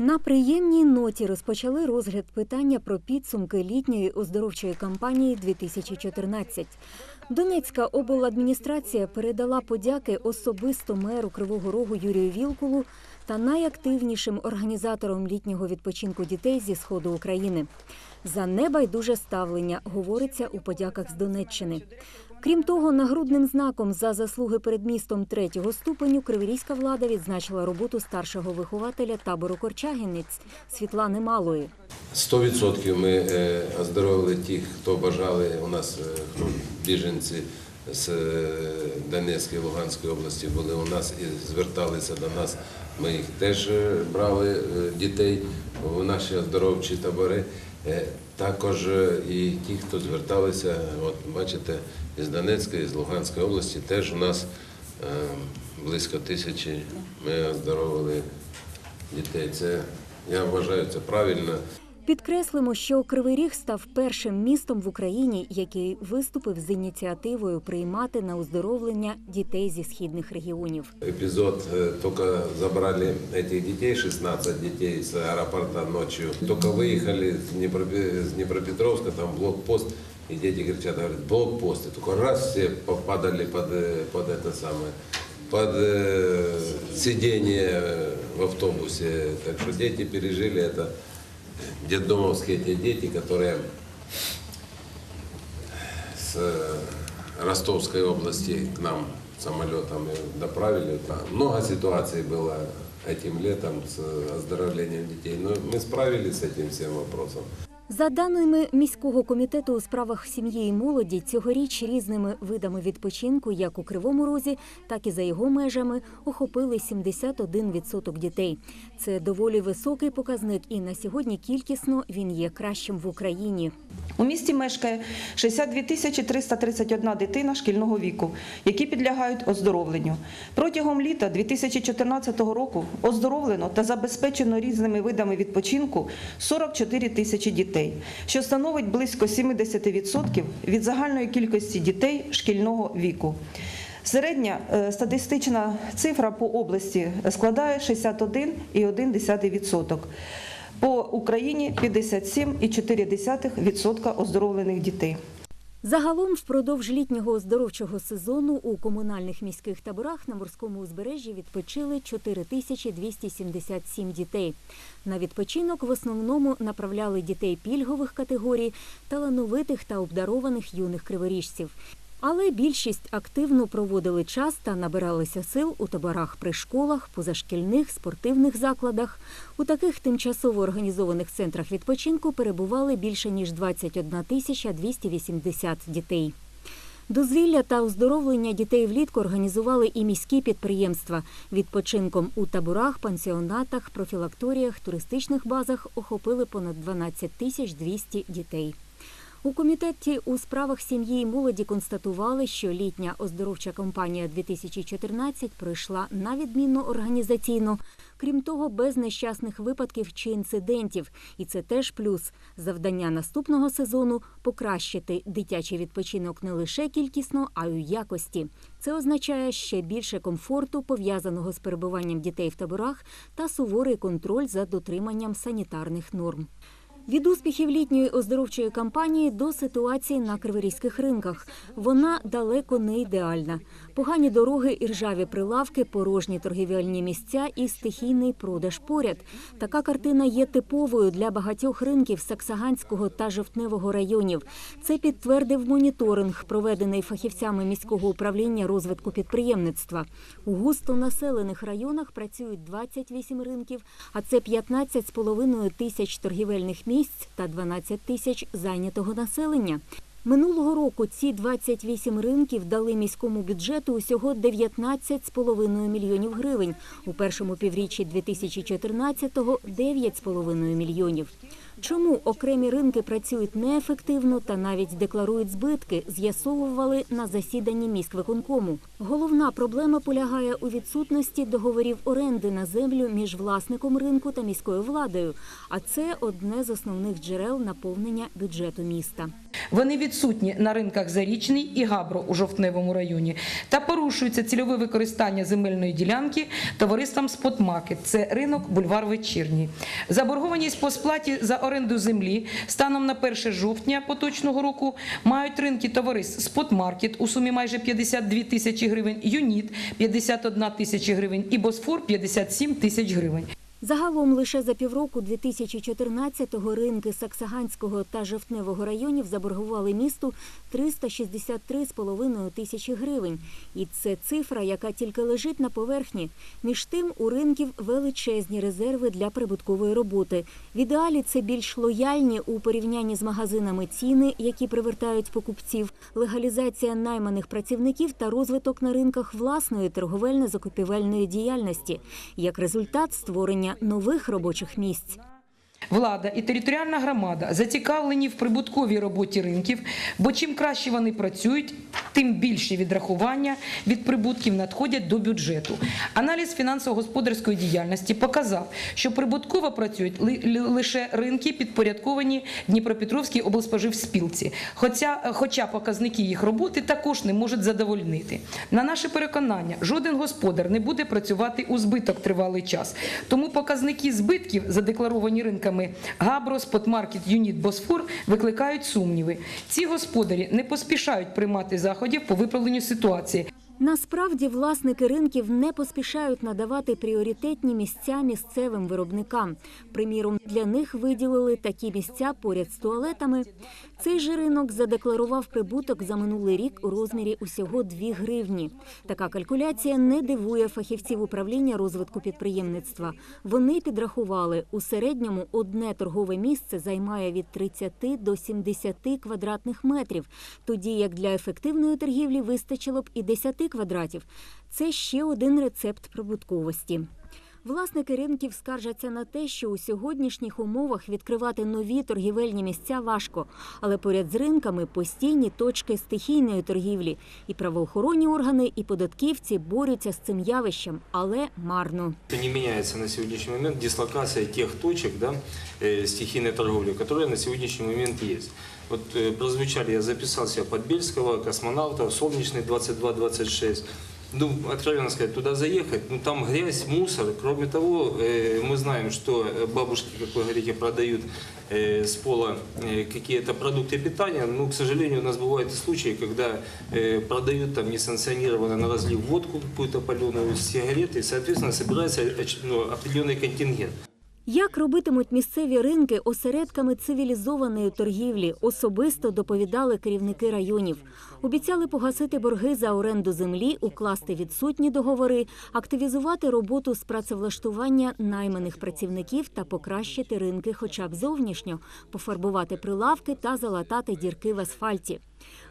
На приємній ноті розпочали розгляд питання про підсумки літньої оздоровчої кампанії 2014. Донецька обладміністрація передала подяки особисто меру Кривого Рогу Юрію Вілкулу та найактивнішим організаторам літнього відпочинку дітей зі сходу України. За небайдуже ставлення говориться у подяках з Донеччини. Крім того, нагрудним знаком за заслуги перед містом третього ступеню криворізька влада відзначила роботу старшого вихователя табору Корчагінець Світлани Малої. 100% ми е, оздоровили тих, хто бажали. У нас е, ну, біженці з е, Донецької, Луганської області були у нас і зверталися до нас. Ми їх теж брали дітей у наші оздоровчі табори. Також е, і ті, хто зверталися, от бачите, із Донецької, з Луганської області, теж у нас е, близько тисячі ми оздоровили дітей. Це я вважаю це правильно. Підкреслимо, що Кривий Ріг став першим містом в Україні, який виступив з ініціативою приймати на оздоровлення дітей зі східних регіонів. Эпизод, э, только забрали этих детей, 16 детей с аэропорта ночью. Только выехали с Днепропе- с Днепропетровска, там блокпост, и дети кричат, говорят, блокпост. И только раз все попадали под, э, под это самое, под э, сиденье э, в автобусе. Так что дети пережили это, детдомовские эти дети, которые с э, Ростовской области к нам самолетом доправили. Да, Много ситуаций было этим летом с оздоровлением детей, но мы справились с этим всем вопросом. За даними міського комітету у справах сім'ї і молоді, цьогоріч різними видами відпочинку, як у Кривому Розі, так і за його межами, охопили 71% дітей. Це доволі високий показник, і на сьогодні кількісно він є кращим в Україні. У місті мешкає 62 тисячі 331 дитина шкільного віку, які підлягають оздоровленню. Протягом літа 2014 року оздоровлено та забезпечено різними видами відпочинку 44 тисячі дітей, що становить близько 70% від загальної кількості дітей шкільного віку. Середня е, статистична цифра по області складає 61,1%. По Україні 57,4% оздоровлених дітей. Загалом впродовж літнього оздоровчого сезону у комунальних міських таборах на морському узбережжі відпочили 4277 дітей. На відпочинок в основному направляли дітей пільгових категорій, талановитих та обдарованих юних криворіжців. Але більшість активно проводили час та набиралися сил у таборах при школах, позашкільних, спортивних закладах. У таких тимчасово організованих центрах відпочинку перебували більше ніж 21 тисяча 280 дітей. Дозвілля та оздоровлення дітей влітку організували і міські підприємства. Відпочинком у таборах, пансіонатах, профілакторіях, туристичних базах охопили понад 12 тисяч 200 дітей. У комітеті у справах сім'ї і молоді констатували, що літня оздоровча кампанія 2014 пройшла на відмінно організаційно, крім того, без нещасних випадків чи інцидентів. І це теж плюс. Завдання наступного сезону покращити дитячий відпочинок не лише кількісно, а й у якості. Це означає ще більше комфорту, пов'язаного з перебуванням дітей в таборах, та суворий контроль за дотриманням санітарних норм. Від успіхів літньої оздоровчої кампанії до ситуації на криворізьких ринках. Вона далеко не ідеальна. Погані дороги і ржаві прилавки, порожні торгівельні місця і стихійний продаж поряд. Така картина є типовою для багатьох ринків Саксаганського та Жовтневого районів. Це підтвердив моніторинг, проведений фахівцями міського управління розвитку підприємництва. У густонаселених районах працюють 28 ринків, а це 15,5 тисяч торгівельних місць та 12 тисяч зайнятого населення. Минулого року ці 28 ринків дали міському бюджету усього 19,5 мільйонів гривень. У першому півріччі 2014-го – 9,5 мільйонів. Чому окремі ринки працюють неефективно та навіть декларують збитки, з'ясовували на засіданні міськвиконкому. Головна проблема полягає у відсутності договорів оренди на землю між власником ринку та міською владою. А це одне з основних джерел наповнення бюджету міста. Вони відсутні на ринках Зарічний і Габро у Жовтневому районі та порушується цільове використання земельної ділянки товариством «Спотмаркет» – це ринок бульвар Вечірній. Заборгованість по сплаті за оренду землі станом на 1 жовтня поточного року мають ринки товариств «Спотмаркет» у сумі майже 52 тисячі гривень, «Юніт» – 51 тисячі гривень і «Босфор» – 57 тисяч гривень. Загалом лише за півроку 2014-го ринки Саксаганського та Жовтневого районів заборгували місту 363,5 тисячі гривень. І це цифра, яка тільки лежить на поверхні. Між тим у ринків величезні резерви для прибуткової роботи. В ідеалі це більш лояльні у порівнянні з магазинами ціни, які привертають покупців, легалізація найманих працівників та розвиток на ринках власної торговельно-закупівельної діяльності. Як результат створення нових робочих місць. Влада і територіальна громада зацікавлені в прибутковій роботі ринків, бо чим краще вони працюють, тим більше відрахування від прибутків надходять до бюджету. Аналіз фінансово-господарської діяльності показав, що прибутково працюють ли- ли- лише ринки, підпорядковані Дніпропетровській облспоживспілці, хоча, хоча показники їх роботи також не можуть задовольнити. На наше переконання, жоден господар не буде працювати у збиток тривалий час. Тому показники збитків, задекларовані ринками Габро, Потмаркет, Юніт, Босфор, викликають сумніви. Ці господарі не поспішають приймати заходів по виправленню ситуації. Насправді власники ринків не поспішають надавати пріоритетні місця місцевим виробникам. Приміром, для них виділили такі місця поряд з туалетами. Цей же ринок задекларував прибуток за минулий рік у розмірі усього 2 гривні. Така калькуляція не дивує фахівців управління розвитку підприємництва. Вони підрахували, у середньому одне торгове місце займає від 30 до 70 квадратних метрів, тоді як для ефективної торгівлі вистачило б і 10 квадратів. Це ще один рецепт прибутковості. Власники ринків скаржаться на те, що у сьогоднішніх умовах відкривати нові торгівельні місця важко, але поряд з ринками постійні точки стихійної торгівлі. І правоохоронні органи, і податківці борються з цим явищем, але марно. Не меняется на сегодняшний момент дислокация тех точек да, э, стихийной торговли, которые на сегодняшний момент есть. Вот э, прозвучали, я записал себя Подбельского, космонавтов, Солнечный 22-26. Ну, откровенно сказать, туда заехать, ну там грязь, мусор. Кроме того, э, мы знаем, что э, бабушки, как вы говорите, продают э, с пола э, какие-то продукты питания. Но, к сожалению, у нас бывают случаи, когда э, продают там несанкционированно на разлив водку какую-то паленую, сигареты, и, соответственно, собирается оч- ну, определенный контингент. Як робитимуть місцеві ринки осередками цивілізованої торгівлі, особисто доповідали керівники районів. Обіцяли погасити борги за оренду землі, укласти відсутні договори, активізувати роботу з працевлаштування найманих працівників та покращити ринки, хоча б зовнішньо, пофарбувати прилавки та залатати дірки в асфальті.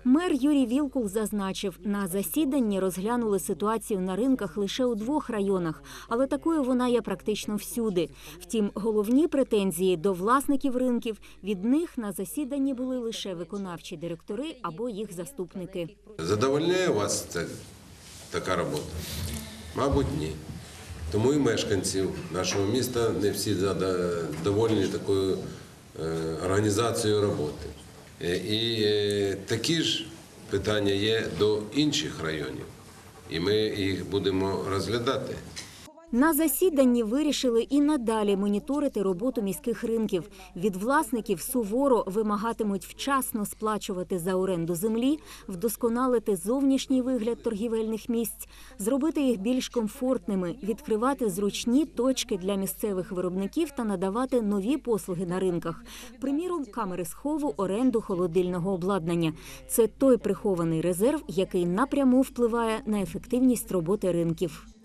Мер Юрій Вілкул зазначив, на засіданні розглянули ситуацію на ринках лише у двох районах, але такою вона є практично всюди. Втім, головні претензії до власників ринків від них на засіданні були лише виконавчі директори або їх заступники. Задовольняє вас це, така робота? Мабуть, ні. Тому і мешканців нашого міста не всі задоволені такою е, організацією роботи. Е, І е, такі ж питання є до інших районів. І ми їх будемо розглядати. На засіданні вирішили і надалі моніторити роботу міських ринків. Від власників суворо вимагатимуть вчасно сплачувати за оренду землі, вдосконалити зовнішній вигляд торгівельних місць, зробити їх більш комфортними, відкривати зручні точки для місцевих виробників та надавати нові послуги на ринках. Приміром, камери схову, оренду холодильного обладнання. Це той прихований резерв, який напряму впливає на ефективність роботи ринків.